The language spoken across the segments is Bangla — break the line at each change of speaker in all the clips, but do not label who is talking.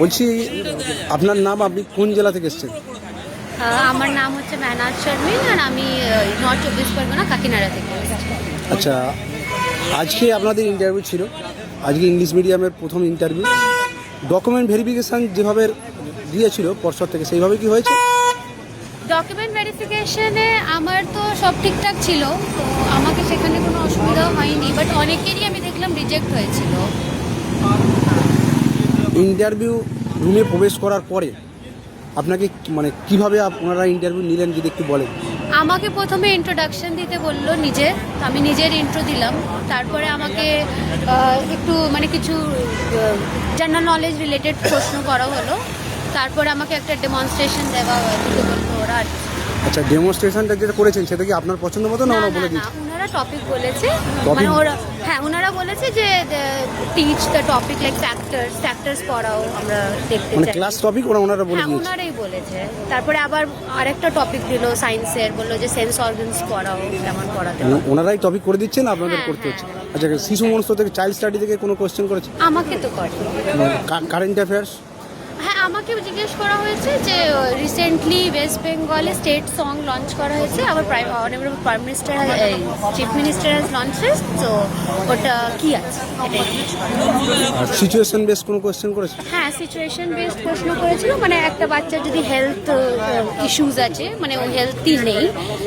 বলছি আপনার নাম আপনি কোন জেলা থেকে এসেছেন?
আমার নাম হচ্ছে মেহনাজ শর্মিন আর আমি নর্থ চব্বিশ পরগনা কাকিনাড়া থেকে
আচ্ছা আজকে আপনাদের ইন্টারভিউ ছিল। আজকে ইংলিশ মিডিয়ামের প্রথম ইন্টারভিউ ডকুমেন্ট ভেরিফিকেশান যেভাবে দিয়েছিল পর্ষদ থেকে সেইভাবে কি হয়েছে?
ডকুমেন্ট ভেরিফিকেশনে আমার তো সব ঠিকঠাক ছিল তো আমাকে সেখানে কোনো অসুবিধাও হয়নি বাট অনেকেরই আমি দেখলাম রিজেক্ট হয়েছিল।
ইন্টারভিউ রুমে প্রবেশ করার পরে আপনাকে মানে কীভাবে আপনারা ইন্টারভিউ নিলেন, যদি একটু বলেন?
আমাকে প্রথমে ইন্ট্রোডাকশন দিতে বলল নিজে। আমি নিজের ইন্ট্রো দিলাম। তারপরে আমাকে একটু মানে কিছু জেনারেল নলেজ রিলেটেড প্রশ্ন করা হলো। তারপরে আমাকে একটা ডেমনস্ট্রেশন দেওয়া বলল ওরা আর।
আচ্ছা ডেমনস্ট্রেশনটা যেটা করেছেন সেটা কি আপনার পছন্দ মতো না ওরা বলে দিয়েছে?
ওনারা টপিক বলেছে। মানে ওরা হ্যাঁ ওনারা বলেছে যে teach the topic like factors factors পড়াও আমরা দেখতে চাই।
মানে ক্লাস টপিক ওরা ওনারা বলে
হ্যাঁ
দিয়েছে।
ওনারাই বলেছে। তারপরে আবার আরেকটা টপিক দিল সায়েন্সের বলল যে সেন্স অর্গানস পড়াও কেমন পড়াতে।
মানে ওনারাই টপিক করে দিচ্ছেন আপনাদের
হ্যাঁ,
করতে হচ্ছে।
হ্যাঁ।
আচ্ছা শিশু মনস্ত থেকে চাইল্ড স্টাডি থেকে কোনো কোশ্চেন করেছে?
আমাকে তো করে।
কারেন্ট অ্যাফেয়ার্স
হ্যাঁ আমাকে জিজ্ঞেস করা হয়েছে যে রিসেন্টলি ওয়েস্ট বেঙ্গলে স্টেট সং লঞ্চ করা হয়েছে। আবার prime honourable prime minister chief minister has launches তো ওটা কি আছে।
আর সিচুয়েশন বেস কোনো কোশ্চেন করেছে?
হ্যাঁ সিচুয়েশন বেসড প্রশ্ন করেছিল। মানে একটা বাচ্চার যদি হেলথ ইস্যুজ আছে মানে ও হেলথি নেই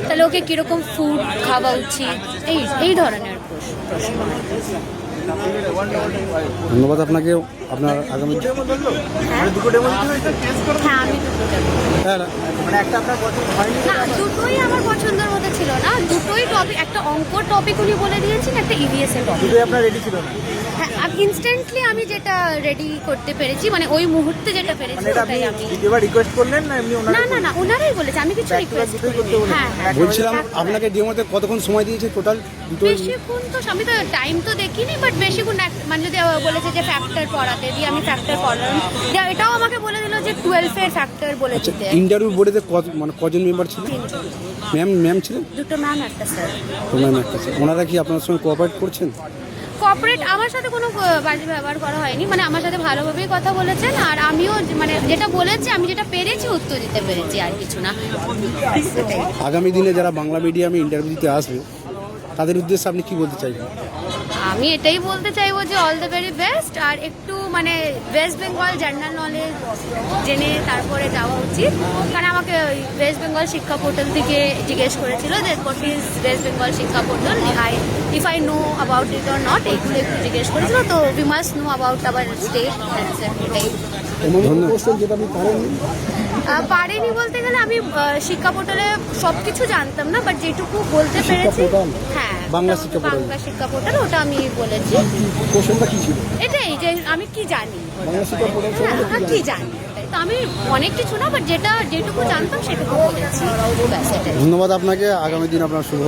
তাহলে ওকে কীরকম ফুড খাওয়া উচিত? এই এই ধরনের প্রশ্ন-
ধন্যবাদ আপনাকে আপনার আগামী
হ্যাঁ হ্যাঁ আমি।
হ্যাঁ না,
না দুটোই আমার পছন্দের মধ্যে ছিল না। দুটোই টপিক একটা অঙ্ক টপিক উনি বলে দিয়েছেন একটা ইভিএস এর টপিক
দুটোই আপনার রেডি ছিল না?
হ্যাঁ ইনস্ট্যান্টলি আমি যেটা রেডি করতে পেরেছি মানে ওই মুহূর্তে যেটা পেরেছি
মানে
ওটাই আমি
দ্বিতীয়বার রিকোয়েস্ট করলেন না এমনি ওনারা
না না না ওনারাই বলেছে আমি কিছু
Back
রিকোয়েস্ট করিনি। হ্যাঁ হ্যাঁ।
বলছিলাম আপনাকে ডিএমওতে কতক্ষণ সময় দিয়েছে টোটাল
বেশিক্ষণ তো আমি তো টাইম তো দেখিনি বাট বেশিক্ষণ মানে যদি বলেছে যে ফ্যাক্টর পড়াতে দিয়ে আমি ফ্যাক্টর পড়লাম। এটাও আমাকে বলে দিল যে টুয়েলভের ফ্যাক্টর বলে
আচ্ছা
দিতে।
ইন্টারভিউ বোর্ডেতে কত মানে কজন মেম্বার
তিনজন।
ম্যাম ম্যাম ছিলেন?
দুটো ম্যাম একটা স্যার
তো ম্যাম একটা ছিল। ওনারা কি আপনার সঙ্গে কোঅপারেট করছেন?
কর্পোরেট আমার সাথে কোনো বাজে ব্যবহার করা হয়নি। মানে আমার সাথে ভালোভাবেই কথা বলেছেন আর আমিও মানে যেটা বলেছি আমি যেটা পেরেছি উত্তর দিতে পেরেছি আর কিছু না।
আগামী দিনে যারা বাংলা মিডিয়ামে ইন্টারভিউ দিতে আসবে তাদের উদ্দেশ্যে আপনি কি বলতে চাইবেন?
আমি এটাই বলতে চাইব যে অল দ্য ভেরি বেস্ট আর একটু মানে ওয়েস্ট বেঙ্গল জার্নাল নলেজ জেনে তারপরে যাওয়া উচিত। কারণ আমাকে ওই ওয়েস্ট বেঙ্গল শিক্ষা পোর্টাল থেকে জিজ্ঞেস করেছিল যে what is West Bengal Shiksha portal I if I know about it or not এইগুলো একটু জিজ্ঞেস করেছিল। তো we must know about our state এটাই। পারিনি বলতে গেলে আমি শিক্ষা পোর্টালে সব কিছু জানতাম না বাট যেটুকু বলতে পেরেছি হ্যাঁ
বাংলা শিক্ষা পোর্টাল?
বাংলা শিক্ষা পোর্টাল ওটা আমি বলেছি।
কোশ্চেনটা কি ছিল?
এটাই যে আমি কি জানি?
বাংলা শিক্ষা পোর্টাল
হ্যাঁ,
কি
জানি? তো আমি অনেক কিছু না বাট যেটা যেটুকু জানতাম সেটুকু বলেছি।
ধন্যবাদ আপনাকে আগামী দিন আপনার শুভ.